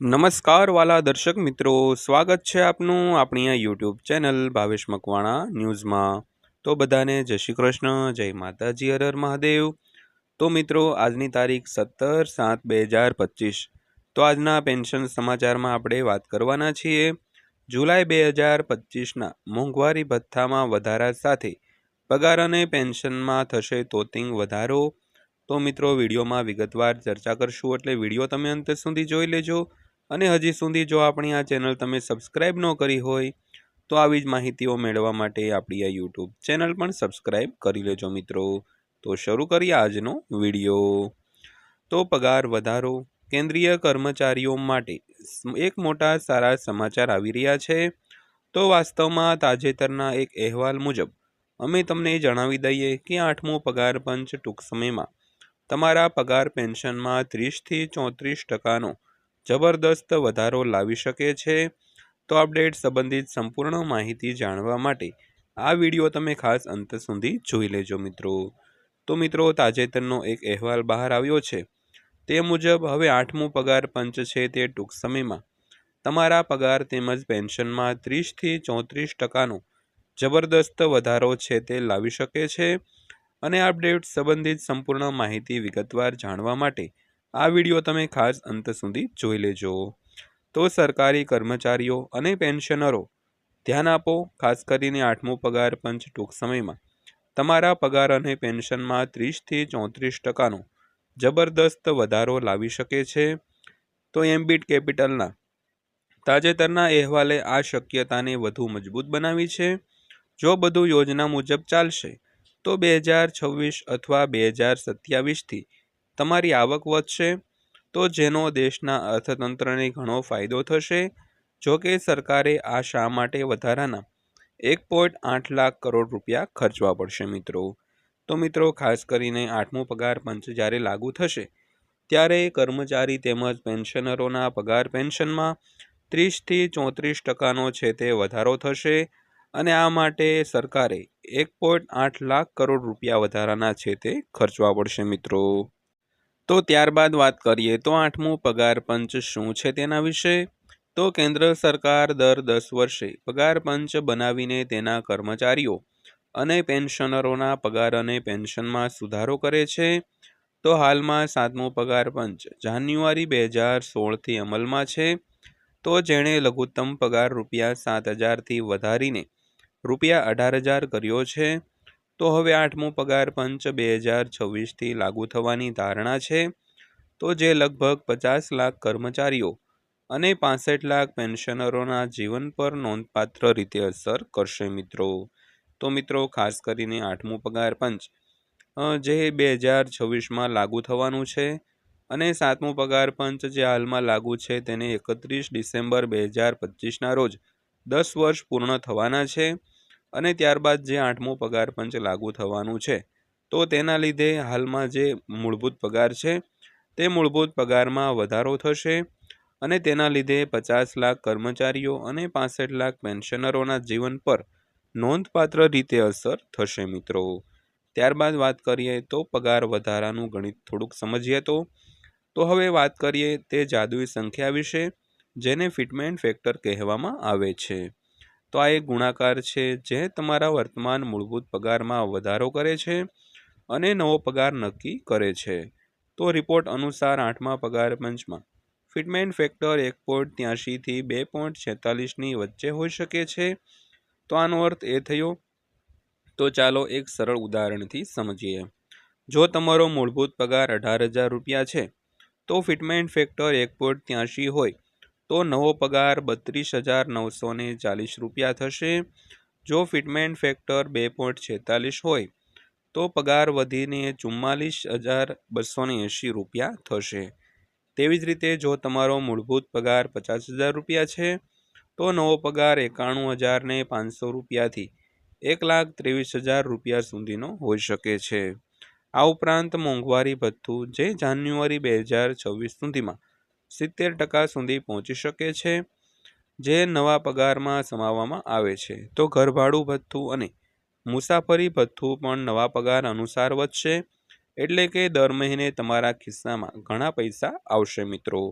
નમસ્કાર વાલા દર્શક મિત્રો, સ્વાગત છે આપનું આપણી આ યુટ્યુબ ચેનલ ભાવેશ મકવાણા ન્યૂઝમાં. તો બધાને જય શ્રી કૃષ્ણ, જય માતાજી, હર મહાદેવ. તો મિત્રો, આજની તારીખ સત્તર સાત બે હજાર પચીસ. તો આજના પેન્શન સમાચારમાં આપણે વાત કરવાના છીએ. જુલાઈ બે હજાર પચીસના મોંઘવારી ભથ્થામાં વધારા સાથે પગાર અને પેન્શનમાં થશે તોતિંગ વધારો. તો મિત્રો, વિડીયોમાં વિગતવાર ચર્ચા કરશું એટલે વીડિયો તમે અંત સુધી જોઈ લેજો. અને હજી સુધી જો આપણી આ ચેનલ તમે સબસ્ક્રાઈબ ન કરી હોય, તો આવી જ માહિતીઓ મેળવવા માટે આપણી આ યુટ્યુબ ચેનલ પણ સબસ્ક્રાઈબ કરી લેજો મિત્રો. તો શરૂ કરીએ આજનો વીડિયો. તો પગાર વધારો કેન્દ્રીય કર્મચારીઓ માટે એક મોટા સારા સમાચાર આવી રહ્યા છે. તો વાસ્તવમાં તાજેતરના એક અહેવાલ મુજબ, અમે તમને જણાવી દઈએ કે આઠમો પગાર પંચ ટૂંક સમયમાં તમારા પગાર પેન્શનમાં ત્રીસથી ચોત્રીસ ટકાનો જબરદસ્ત વધારો લાવી શકે છે? તો અપડેટ સંબંધિત સંપૂર્ણ માહિતી જાણવા માટે આ વીડિયો તમે ખાસ અંત સુધી જોઈ લેજો મિત્રો. તો મિત્રો, તાજેતરનો એક અહેવાલ બહાર આવ્યો છે. તે મુજબ હવે આઠમું પગાર પંચ છે તે ટૂંક સમયમાં. તમારા પગાર તેમજ પેન્શનમાં ત્રીસથી ચોત્રીસ ટકાનો જબરદસ્ત વધારો છે તે લાવી શકે છે. અને અપડેટ સંબંધિત સંપૂર્ણ માહિતી વિગતવાર જાણવા માટે આ વીડિયો તમે ખાસ અંત સુધી જોઈ લેજો. તો સરકારી કર્મચારીઓ અને પેન્શનરો, ધ્યાન આપો, ખાસ કરીને આઠમો પગાર પંચ ટૂંક સમયમાં. તમારા પગાર અને પેન્શનમાં ત્રીસથી ચોત્રીસ ટકાનો જબરદસ્ત વધારો લાવી શકે છે. તો એમબીટ કેપિટલના તાજેતરના અહેવાલે આ શક્યતાને વધુ મજબૂત બનાવી છે. જો બધું યોજના મુજબ ચાલશે, તો બે હજાર છવ્વીસ અથવા બે હજાર સત્યાવીસથી તમારી આવક વધશે, તો જેનો દેશના અર્થતંત્રને ઘણો ફાયદો થશે. જો કે સરકારે આ શા માટે વધારાના એક પોઈન્ટ આઠ લાખ કરોડ રૂપિયા ખર્ચવા પડશે મિત્રો. તો મિત્રો, ખાસ કરીને આઠમો પગાર પંચ જ્યારે લાગુ થશે, ત્યારે કર્મચારી તેમજ પેન્શનરોના પગાર પેન્શનમાં ત્રીસથી ચોત્રીસ ટકાનો છે તે વધારો થશે અને આ માટે સરકારે એક પોઈન્ટ આઠ લાખ કરોડ રૂપિયા વધારાના છે તે ખર્ચવા પડશે મિત્રો. તો ત્યારબાદ વાત કરીએ તો આઠમું પગાર પંચ શું છે તેના વિશે? તો કેન્દ્ર સરકાર દર દસ વર્ષે પગાર પંચ બનાવીને તેના કર્મચારીઓ અને પેન્શનરોના પગાર અને પેન્શનમાં સુધારો કરે છે. તો હાલમાં સાતમો પગાર પંચ જાન્યુઆરી બે હજાર સોળથી અમલમાં છે. તો જેણે લઘુત્તમ પગાર રૂપિયા સાત હજારથી વધારીને રૂપિયા અઢાર હજાર કર્યો છે. તો હવે આઠમો પગાર પંચ બે હજાર છવ્વીસથી લાગુ થવાની ધારણા છે. તો જે લગભગ પચાસ લાખ કર્મચારીઓ અને પાસઠ લાખ પેન્શનરોના જીવન પર નોંધપાત્ર રીતે અસર કરશે મિત્રો. તો મિત્રો, ખાસ કરીને આઠમું પગાર પંચ જે બે હજાર છવ્વીસમાં લાગુ થવાનું છે અને સાતમું પગાર પંચ જે હાલમાં લાગુ છે તેને એકત્રીસ ડિસેમ્બર બે હજાર પચીસના રોજ દસ વર્ષ પૂર્ણ થવાના છે. અને ત્યારબાદ જે આઠમો પગાર પંચ લાગુ થવાનું છે, તો તેના લીધે હાલમાં જે મૂળભૂત પગાર છે, તે મૂળભૂત પગારમાં વધારો થશે અને તેના લીધે પચાસ લાખ કર્મચારીઓ અને પાસઠ લાખ પેન્શનરોના જીવન પર નોંધપાત્ર રીતે અસર થશે મિત્રો. ત્યારબાદ વાત કરીએ તો પગાર વધારાનું ગણિત થોડુંક સમજીએ તો તો હવે વાત કરીએ તે જાદુઈ સંખ્યા વિશે, જેને ફિટમેન્ટ ફેક્ટર કહેવામાં આવે છે. તો આ એક ગુણાકાર છે જે તમારા વર્તમાન મૂળભૂત પગારમાં વધારો કરે છે અને નવો પગાર નક્કી કરે છે. તો રિપોર્ટ અનુસાર આઠમા પગાર પંચમાં ફિટમેન્ટ ફેક્ટર એક પોઈન્ટ ત્યાંશીથી બે પોઈન્ટ છેતાલીસની વચ્ચે હોઈ શકે છે. તો આનો અર્થ એ થયો તો ચાલો એક સરળ ઉદાહરણથી સમજીએ. જો તમારો મૂળભૂત પગાર અઢાર હજાર રૂપિયા છે, તો ફિટમેન્ટ ફેક્ટર એક પોઈન્ટ ત્યાંશી હોય તો નવો પગાર બત્રીસ હજાર નવસો ને ચાલીસ રૂપિયા થશે. જો ફિટમેન્ટ ફેક્ટર બે પોઈન્ટ છેતાલીસ હોય, તો પગાર વધીને ચુમ્માલીસ હજાર બસો એંશી રૂપિયા થશે. તેવી જ રીતે જો તમારો મૂળભૂત પગાર પચાસ હજાર રૂપિયા છે, તો નવો પગાર એકાણું હજાર પાંચસો રૂપિયાથી એક લાખ ત્રેવીસ હજાર રૂપિયા સુધીનો હોઈ શકે છે. આ ઉપરાંત મોંઘવારી ભથ્થું જે જાન્યુઆરી બે હજાર છવ્વીસ સુધીમાં સિત્તેર ટકા સુધી પહોંચી શકે છે, જે નવા પગારમાં સમાવવામાં આવે છે. તો ઘરભાડું ભથ્થું અને મુસાફરી ભથ્થું પણ નવા પગાર અનુસાર વધશે, એટલે કે દર મહિને તમારા ખિસ્સામાં ઘણા પૈસા આવશે મિત્રો.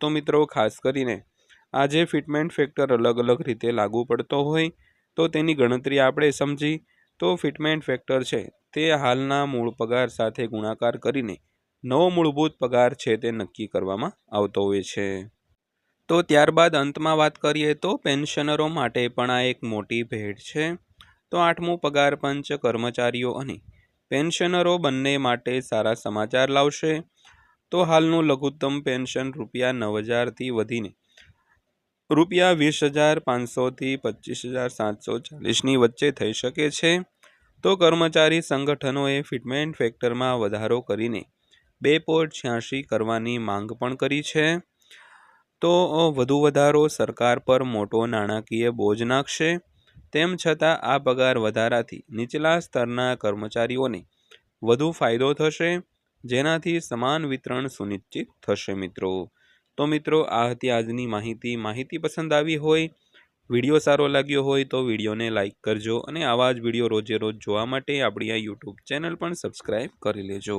તો મિત્રો, ખાસ કરીને આજે ફિટમેન્ટ ફેક્ટર અલગ અલગ રીતે લાગુ પડતો હોય, તો તેની ગણતરી આપણે સમજી. તો ફિટમેન્ટ ફેક્ટર છે તે હાલના મૂળ પગાર સાથે ગુણાકાર કરીને નવો મૂળભૂત પગાર છે તે નક્કી કરવામાં આવતો હોય છે. તો ત્યારબાદ અંતમાં વાત કરીએ તો પેન્શનરો માટે પણ આ એક મોટી ભેટ છે. તો આઠમું પગાર પંચ કર્મચારીઓ અને પેન્શનરો બંને માટે સારા સમાચાર લાવશે. તો હાલનું લઘુત્તમ પેન્શન રૂપિયા નવ હજારથી વધીને રૂપિયા વીસ હજાર પાંચસોથી પચીસ હજાર સાતસો ચાલીસની વચ્ચે થઈ શકે છે. તો કર્મચારી સંગઠનોએ ફિટમેન્ટ ફેક્ટરમાં વધારો કરીને બે પોઈન્ટ છ્યાસી કરવાની માંગ પણ કરી છે. તો વધુ વધારો સરકાર પર મોટો નાણાકીય બોજ નાખશે. તેમ છતાં આ પગાર વધારાથી નીચલા સ્તરના કર્મચારીઓને વધુ ફાયદો થશે, જેનાથી સમાન વિતરણ સુનિશ્ચિત થશે મિત્રો. તો મિત્રો, આ હતી આજની માહિતી. માહિતી પસંદ આવી હોય, વીડિયો સારો લાગ્યો હોય તો વિડીયોને લાઇક કરજો અને આવા જ વીડિયો રોજે રોજ જોવા માટે આપણી આ યુટ્યુબ ચેનલ પણ સબસ્ક્રાઈબ કરી લેજો.